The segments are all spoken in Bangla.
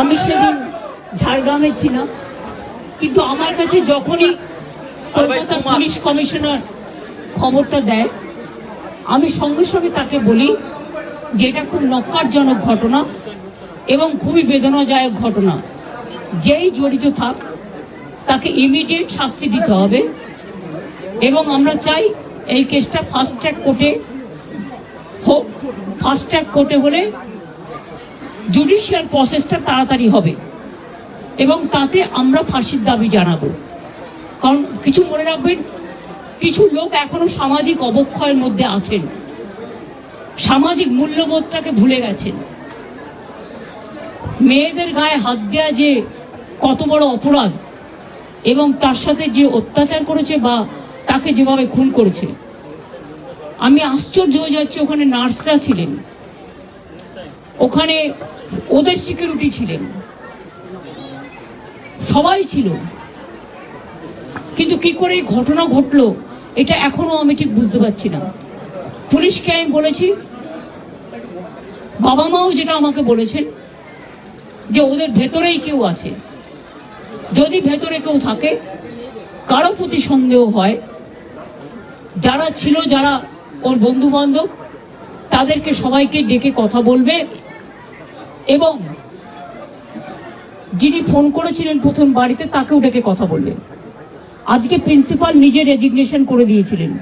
আমি সেদিন ঝাড়গ্রামে ছিলাম। কিন্তু আমার কাছে যখনই কলকাতা পুলিশ কমিশনার খবরটা দেয় আমি সঙ্গে সঙ্গে তাকে বলি যে এটা খুব নক্কারজনক ঘটনা এবং খুবই বেদনাদায়ক ঘটনা। যেই জড়িত থাক তাকে ইমিডিয়েট শাস্তি দিতে হবে এবং আমরা চাই এই কেসটা ফাস্ট ট্র্যাক কোর্টে হোক। ফাস্ট ট্র্যাক কোর্টে হলে জুডিশিয়াল প্রসেসটা তাড়াতাড়ি হবে। এবং তাতে আমরা ফাঁসির দাবি জানাব। কারণ কিছু মনে রাখবেন, কিছু লোক এখনও সামাজিক অবক্ষয়ের মধ্যে আছেন। সামাজিক মূল্যবোধটাকে ভুলে গেছেন। মেয়েদের গায়ে হাত দেওয়া যে কত বড় অপরাধ, এবং তার সাথে যে অত্যাচার করেছে বা তাকে যেভাবে খুন করেছে। আমি আশ্চর্য হয়ে যাচ্ছি, ওখানে নার্সরা ছিলেন। ওখানে ওদের সিকিউরিটি ছিলেন। সবাই ছিল। কিন্তু কি করে ঘটনা ঘটলো, এটা এখনও আমি ঠিক বুঝতে পারছি না। পুলিশকে আমি বলেছি, বাবা মাও যেটা আমাকে বলেছেন, যে ওদের ভেতরেই কেউ আছে। যদি ভেতরে কেউ থাকে, কারও প্রতি সন্দেহ হয়, যারা ছিল যারা ওর বন্ধু বান্ধব তাদেরকে সবাইকে ডেকে কথা বলবে। এবং যিনি ফোন করেছিলেন প্রথম বাড়িতে তাকেও ডেকে কথা বলবে আজকে প্রিন্সিপাল নিজে রেজিগনেশন করে দিয়েছিলেন।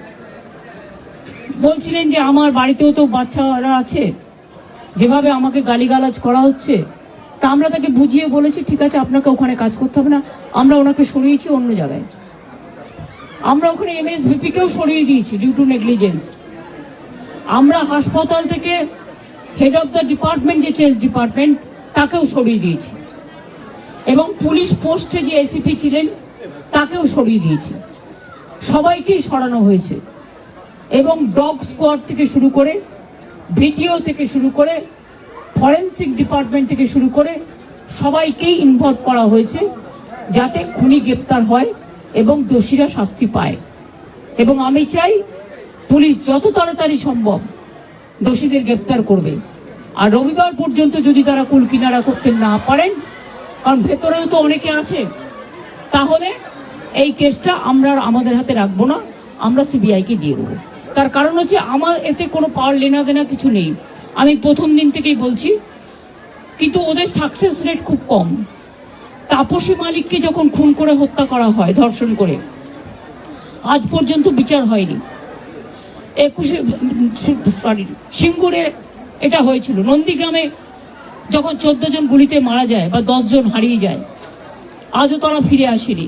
বলছিলেন যে, আমার বাড়িতেও তো বাচ্চারা আছে, যেভাবে আমাকে গালিগালাজ করা হচ্ছে, তা আমরা তাকে বুঝিয়ে বলেছি, ঠিক আছে, আপনাকে ওখানে কাজ করতে হবে না, আমরা ওনাকে সরিয়েছি অন্য জায়গায়। আমরা ওখানে এমএসভিপিকেও সরিয়ে দিয়েছি ডিউ টু নেগলিজেন্স আমরা হাসপাতাল থেকে হেড অফ দ্য ডিপার্টমেন্ট যে চেস ডিপার্টমেন্ট তাকেও সরিয়ে দিয়েছি। এবং পুলিশ পোস্টে যে এসিপি ছিলেন, তাকেও সরিয়ে দিয়েছি। সবাইকেই সরানো হয়েছে। এবং ডগ স্কোয়াড থেকে শুরু করে, ভিডিও থেকে শুরু করে, ফরেন্সিক ডিপার্টমেন্ট থেকে শুরু করে, সবাইকেই ইনভলভ করা হয়েছে, যাতে খুনি গ্রেপ্তার হয় এবং দোষীরা শাস্তি পায়। এবং আমি চাই পুলিশ যত তাড়াতাড়ি সম্ভব দোষীদের গ্রেপ্তার করবে। আর রবিবার পর্যন্ত যদি তারা কুল কিনারা করতে না পারেন, কারণ ভেতরেও তো অনেকে আছে, তাহলে এই কেসটা আমরা আমাদের হাতে রাখব না, আমরা সিবিআইকে দিয়ে দেবো। তার কারণ হচ্ছে আমার এতে কোনো পাওয়ার লেনা দেনা কিছু নেই। আমি প্রথম দিন থেকেই বলছি, কিন্তু ওদের সাকসেস রেট খুব কম। তাপসী মালিককে যখন খুন করে হত্যা করা হয়, ধর্ষণ করে, আজ পর্যন্ত বিচার হয়নি। একুশে সরি সিঙ্গুরে এটা হয়েছিল। নন্দীগ্রামে যখন চোদ্দ জন গুলিতে মারা যায় বা জন হারিয়ে যায়, আজও তারা ফিরে আসেনি।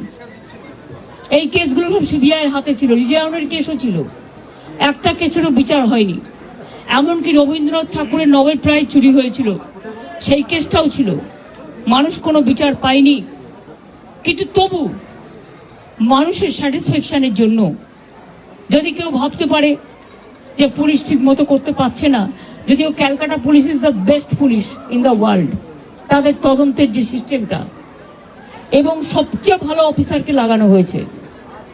এই কেসগুলো সব সিবিআইয়ের হাতে ছিল, রিজার্ভের কেসও ছিল। একটা কেসেরও বিচার হয়নি। এমনকি রবীন্দ্রনাথ ঠাকুরের নোবেল প্রাইজ চুরি হয়েছিল। সেই কেসটাও ছিল। মানুষ কোনো বিচার পায়নি। কিন্তু তবু মানুষের স্যাটিসফ্যাকশানের জন্য যদি কেউ ভাবতে পারে যে পুলিশ ঠিক মতো করতে পারছে না, যদিও Calcutta police is the best police in the world তাদের তদন্তের যে সিস্টেমটা এবং সবচেয়ে ভালো অফিসারকে লাগানো হয়েছে।